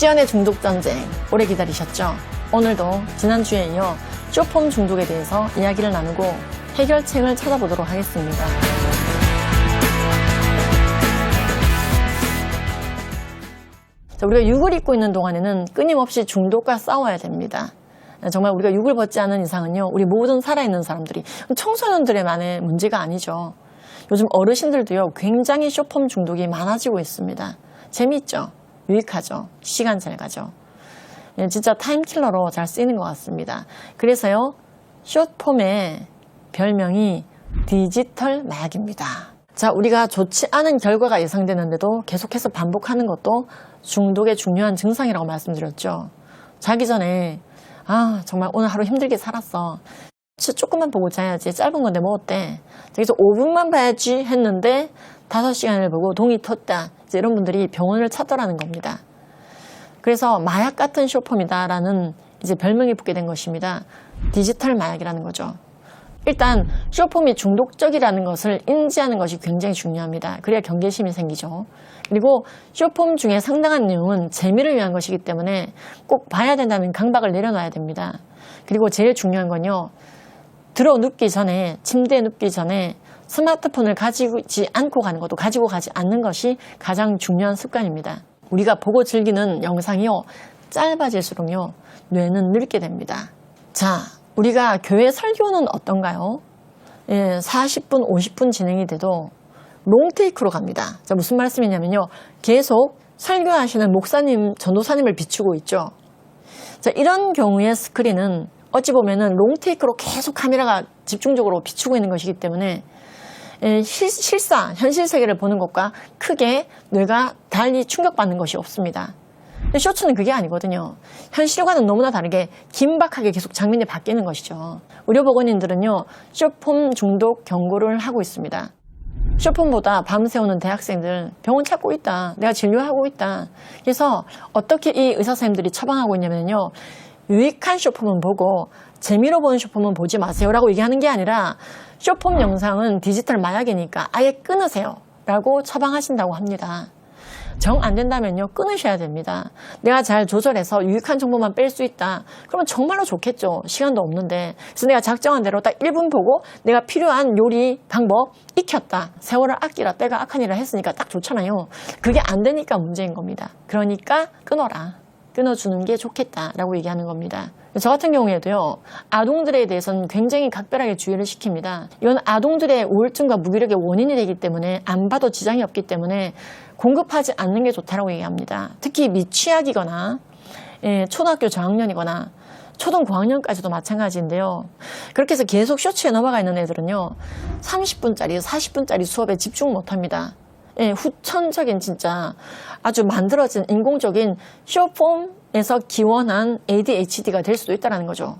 김지연의 중독 전쟁 오래 기다리셨죠? 오늘도 지난주에 이어 쇼폼 중독에 대해서 이야기를 나누고 해결책을 찾아보도록 하겠습니다. 자, 우리가 육을 입고 있는 동안에는 끊임없이 중독과 싸워야 됩니다. 정말 우리가 육을 벗지 않은 이상은요, 우리 모든 살아있는 사람들이, 청소년들의만의 문제가 아니죠. 요즘 어르신들도요, 굉장히 쇼폼 중독이 많아지고 있습니다. 재미있죠? 유익하죠? 시간 잘 가죠? 예, 진짜 타임킬러로 잘 쓰이는 것 같습니다. 그래서요, 쇼폼의 별명이 디지털 마약입니다. 자, 우리가 좋지 않은 결과가 예상되는데도 계속해서 반복하는 것도 중독의 중요한 증상이라고 말씀드렸죠. 자기 전에, 아, 정말 오늘 하루 힘들게 살았어. 조금만 보고 자야지. 짧은 건데 뭐 어때? 그래서 5분만 봐야지 했는데 5시간을 보고 동이 텄다. 이런 분들이 병원을 찾더라는 겁니다. 그래서 마약 같은 쇼폼이다라는 이제 별명이 붙게 된 것입니다. 디지털 마약이라는 거죠. 일단 쇼폼이 중독적이라는 것을 인지하는 것이 굉장히 중요합니다. 그래야 경계심이 생기죠. 그리고 쇼폼 중에 상당한 내용은 재미를 위한 것이기 때문에 꼭 봐야 된다면 강박을 내려놔야 됩니다. 그리고 제일 중요한 건요. 들어 눕기 전에 침대에 눕기 전에 스마트폰을 가지지 않고 가는 것도 가지고 가지 않는 것이 가장 중요한 습관입니다. 우리가 보고 즐기는 영상이요. 짧아질수록요. 뇌는 늙게 됩니다. 자, 우리가 교회 설교는 어떤가요? 예, 40분, 50분 진행이 돼도 롱테이크로 갑니다. 자, 무슨 말씀이냐면요. 계속 설교하시는 목사님, 전도사님을 비추고 있죠. 자, 이런 경우에 스크린은 어찌 보면은 롱테이크로 계속 카메라가 집중적으로 비추고 있는 것이기 때문에 예, 실, 실사, 현실 세계를 보는 것과 크게 뇌가 달리 충격받는 것이 없습니다. 근데 쇼츠는 그게 아니거든요. 현실과는 너무나 다르게 긴박하게 계속 장면이 바뀌는 것이죠. 의료보건인들은요, 쇼폼 중독 경고를 하고 있습니다. 쇼폼보다 밤새우는 대학생들 병원 찾고 있다. 내가 진료하고 있다. 그래서 어떻게 이 의사 선생님들이 처방하고 있냐면요. 유익한 쇼폼은 보고 재미로 보는 쇼폼은 보지 마세요라고 얘기하는 게 아니라 쇼폼 영상은 디지털 마약이니까 아예 끊으세요. 라고 처방하신다고 합니다. 정 안 된다면요, 끊으셔야 됩니다. 내가 잘 조절해서 유익한 정보만 뺄 수 있다. 그러면 정말로 좋겠죠. 시간도 없는데. 그래서 내가 작정한 대로 딱 1분 보고 내가 필요한 요리 방법 익혔다. 세월을 아끼라, 때가 악하니라 했으니까 딱 좋잖아요. 그게 안 되니까 문제인 겁니다. 그러니까 끊어라. 끊어주는 게 좋겠다라고 얘기하는 겁니다. 저 같은 경우에도요, 아동들에 대해서는 굉장히 각별하게 주의를 시킵니다. 이건 아동들의 우울증과 무기력의 원인이 되기 때문에 안 봐도 지장이 없기 때문에 공급하지 않는 게 좋다라고 얘기합니다. 특히 미취학이거나 예, 초등학교 저학년이거나 초등 고학년까지도 마찬가지인데요. 그렇게 해서 계속 쇼츠에 넘어가 있는 애들은요, 30분짜리, 40분짜리 수업에 집중 못 합니다. 예, 후천적인 진짜 아주 만들어진 인공적인 쇼폼에서 기원한 ADHD가 될 수도 있다는 거죠.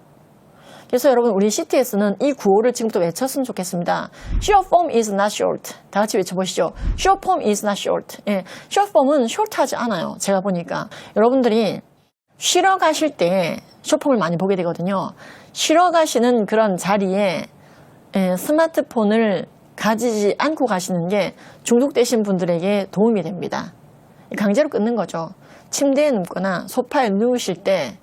그래서 여러분 우리 CTS는 이 구호를 지금부터 외쳤으면 좋겠습니다. Short form is not short. 다 같이 외쳐보시죠. Short form is not short. 예, short form은 short하지 않아요. 제가 보니까 여러분들이 쉬러 가실 때 쇼폼을 많이 보게 되거든요. 쉬러 가시는 그런 자리에 예, 스마트폰을 가지지 않고 가시는 게 중독되신 분들에게 도움이 됩니다. 강제로 끊는 거죠. 침대에 눕거나 소파에 누우실 때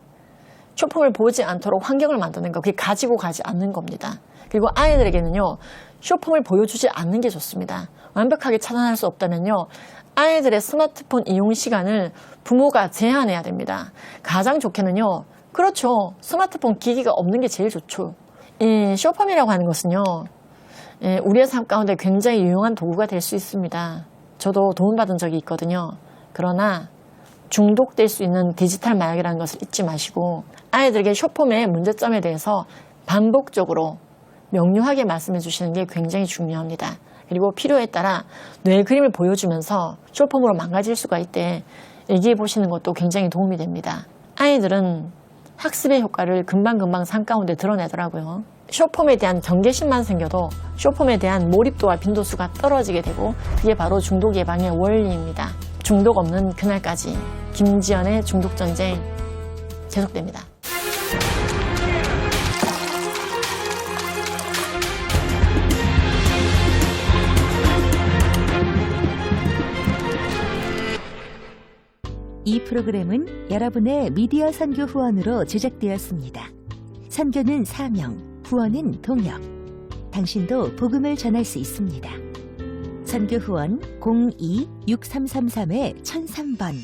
쇼폼을 보지 않도록 환경을 만드는 거, 그게 가지고 가지 않는 겁니다. 그리고 아이들에게는요, 쇼폼을 보여주지 않는 게 좋습니다. 완벽하게 차단할 수 없다면요, 아이들의 스마트폰 이용 시간을 부모가 제한해야 됩니다. 가장 좋게는요, 그렇죠. 스마트폰 기기가 없는 게 제일 좋죠. 이 쇼폼이라고 하는 것은요, 예, 우리의 삶 가운데 굉장히 유용한 도구가 될 수 있습니다. 저도 도움받은 적이 있거든요. 그러나 중독될 수 있는 디지털 마약이라는 것을 잊지 마시고 아이들에게 쇼폼의 문제점에 대해서 반복적으로 명료하게 말씀해 주시는 게 굉장히 중요합니다. 그리고 필요에 따라 뇌 그림을 보여주면서 쇼폼으로 망가질 수가 있대 얘기해 보시는 것도 굉장히 도움이 됩니다. 아이들은 학습의 효과를 금방금방 산 가운데 드러내더라고요. 쇼폼에 대한 경계심만 생겨도 쇼폼에 대한 몰입도와 빈도수가 떨어지게 되고 그게 바로 중독 예방의 원리입니다. 중독 없는 그날까지 김지연의 중독 전쟁 계속됩니다. 이이 프로그램은 여러분의 미디어 선교 후원으로 제작되었습니다. 선교는 사명, 후원은 동역. 당신도 복음을 전할 수 있습니다. 선교 후원 02-6333-1003번